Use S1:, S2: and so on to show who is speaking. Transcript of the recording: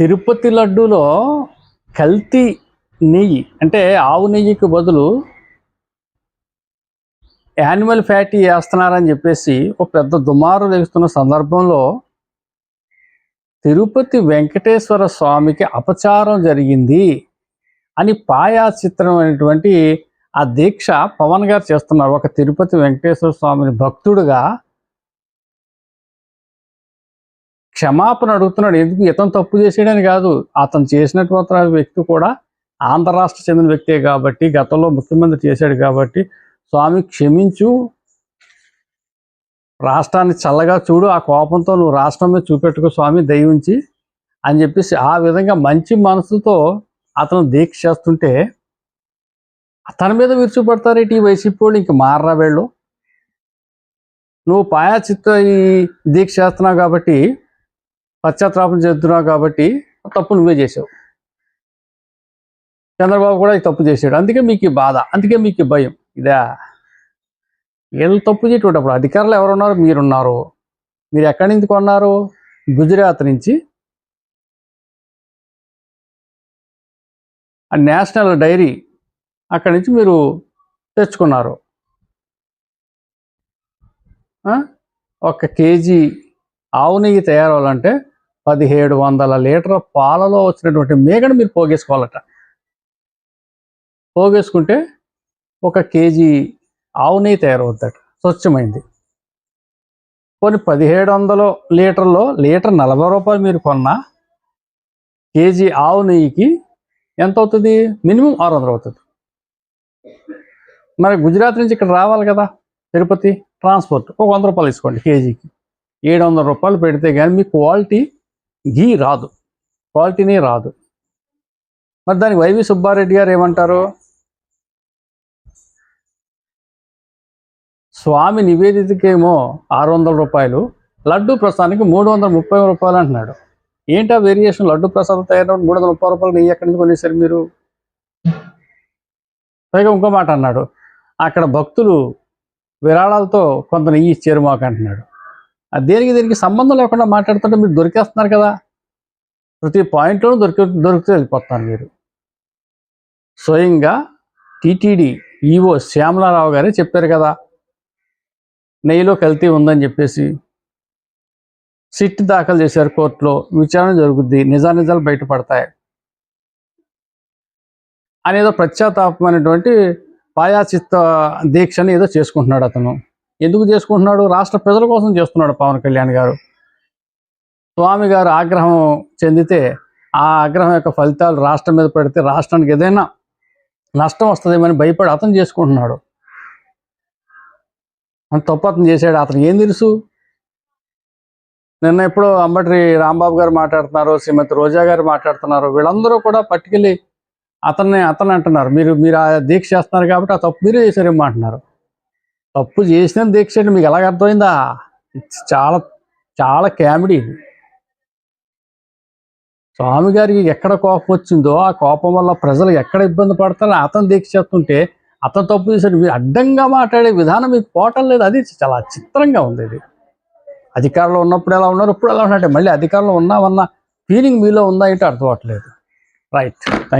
S1: తిరుపతి లడ్డూలో కల్తీ నెయ్యి అంటే ఆవు నెయ్యికి బదులు యానిమల్ ఫ్యాటీ వేస్తున్నారని చెప్పేసి ఒక పెద్ద దుమారు లేస్తున్న సందర్భంలో తిరుపతి వెంకటేశ్వర స్వామికి అపచారం జరిగింది అని పాయా చిత్రం అనేటువంటి ఆ దీక్ష పవన్ గారు చేస్తున్నారు. ఒక తిరుపతి వెంకటేశ్వర స్వామిని భక్తుడుగా క్షమాపణ అడుగుతున్నాడు. ఎందుకు? ఇతను తప్పు చేసేయడని కాదు. అతను చేసినటువంటి వ్యక్తి కూడా ఆంధ్ర రాష్ట్ర చెందిన వ్యక్తే కాబట్టి గతంలో ముఖ్యమంత్రి చేశాడు కాబట్టి స్వామి క్షమించు. రాష్ట్రాన్ని చల్లగా చూడు. ఆ కోపంతో నువ్వు రాష్ట్రం మీద చూపెట్టుకో స్వామి దయించి అని చెప్పేసి ఆ విధంగా మంచి మనసుతో అతను దీక్ష చేస్తుంటే అతని మీద విరుచుపడతారేటి ఈ వైసీపీ వాళ్ళు ఇంక మారరా వీళ్ళు? నువ్వు పాయాచిత్త ఈ దీక్ష చేస్తున్నావు కాబట్టి పశ్చాత్తాపం చేస్తున్నావు కాబట్టి తప్పు నువ్వే చేసావు. చంద్రబాబు కూడా తప్పు చేశాడు. అందుకే మీకు బాధ అందుకే మీకు భయం. ఇదా? వీళ్ళు తప్పు చేసేటప్పుడు అధికారులు ఎవరున్నారు? మీరున్నారు. మీరు ఎక్కడి నుంచి కొన్నారు? గుజరాత్ నుంచి. ఆ నేషనల్ డైరీ అక్కడి నుంచి మీరు తెచ్చుకున్నారు. ఒక కేజీ ఆవు నెయ్యి తయారవ్వాలంటే పదిహేడు వందల లీటర్ పాలలో వచ్చినటువంటి మేగను మీరు పోగేసుకోవాలట. పోగేసుకుంటే ఒక కేజీ ఆవు నెయ్యి తయారవుద్దట. స్వచ్ఛమైంది. కొన్ని పదిహేడు వందల లీటర్లో లీటర్ నలభై రూపాయలు మీరు కొన్నా కేజీ ఆవు నెయ్యికి ఎంత అవుతుంది? మినిమం ఆరు వందలు అవుతుంది. మరి గుజరాత్ నుంచి ఇక్కడ రావాలి కదా తిరుపతి ట్రాన్స్పోర్ట్. ఒక వంద రూపాయలు తీసుకోండి కేజీకి. ఏడు వందల రూపాయలు పెడితే కానీ మీ క్వాలిటీ ఘీ రాదు. క్వాలిటీనే రాదు. మరి దానికి వైవి సుబ్బారెడ్డి గారు ఏమంటారు? స్వామి నివేదితకేమో ఆరు వందల రూపాయలు లడ్డు ప్రసాదానికి మూడు వందల ముప్పై రూపాయలు అంటున్నాడు. ఏంటా వేరియేషన్? లడ్డు ప్రసాదం తయారు మూడు వందల ముప్పై రూపాయలు నెయ్యి ఎక్కడి నుంచి కొనేసారు మీరు? పైగా ఇంకో మాట అన్నాడు. అక్కడ భక్తులు విరాళాలతో కొంత నెయ్యి ఇచ్చారు మాకు అంటున్నాడు. దేనికి దీనికి సంబంధం లేకుండా మాట్లాడుతుంటే మీరు దొరికేస్తున్నారు కదా. ప్రతి పాయింట్లోనూ దొరికి దొరికితే వెళ్ళిపోతున్నారు మీరు. స్వయంగా టీటీడీ ఈవో శ్యామలారావు గారే చెప్పారు కదా. నెయ్యిలో కల్తీ ఉందని చెప్పేసి. సిట్ దాఖలు చేశారు కోర్టులో. విచారణ జరుగుద్ది. నిజానిజాలు బయటపడతాయి. అనేదో ప్రత్యాతాపమైనటువంటి పాయాచిత్త దీక్షని ఏదో చేసుకుంటున్నాడు అతను. ఎందుకు చేసుకుంటున్నాడు? రాష్ట్ర ప్రజల కోసం చేస్తున్నాడు పవన్ కళ్యాణ్ గారు. స్వామి గారు ఆగ్రహం చెందితే ఆ ఆగ్రహం యొక్క ఫలితాలు రాష్ట్రం మీద పెడితే రాష్ట్రానికి ఏదైనా నష్టం వస్తుందేమని భయపడి అతను చేసుకుంటున్నాడు. అంత తప్పు అతను చేశాడు. అతను ఏం తెలుసు? నిన్న ఎప్పుడో అంబటి రాంబాబు గారు మాట్లాడుతున్నారు శ్రీమతి రోజా గారు మాట్లాడుతున్నారు. వీళ్ళందరూ కూడా పట్టుకెళ్ళి అతన్ని అతను అంటున్నారు. మీరు మీరు ఆ దీక్ష చేస్తున్నారు కాబట్టి ఆ తప్పు మీరే చేశారేమో అంటున్నారు. తప్పు చేసిన దీక్ష అంటే మీకు ఎలాగ అర్థమైందా? చాలా చాలా కామెడీ. స్వామి గారికి ఎక్కడ కోపం వచ్చిందో ఆ కోపం వల్ల ప్రజలు ఎక్కడ ఇబ్బంది పడతారో అతను దీక్ష చేస్తుంటే అతను తప్పు చేశాడు. మీరు అడ్డంగా మాట్లాడే విధానం మీకు పోవటం లేదు. అది చాలా చిత్రంగా ఉంది ఇది. అధికారంలో ఉన్నప్పుడు ఎలా ఉన్నారు ఇప్పుడు ఎలా ఉన్నట్టే మళ్ళీ అధికారంలో ఉన్నామన్న ఫీలింగ్ మీలో ఉందా ఏంటో అర్థం అవ్వట్లేదు. Right thank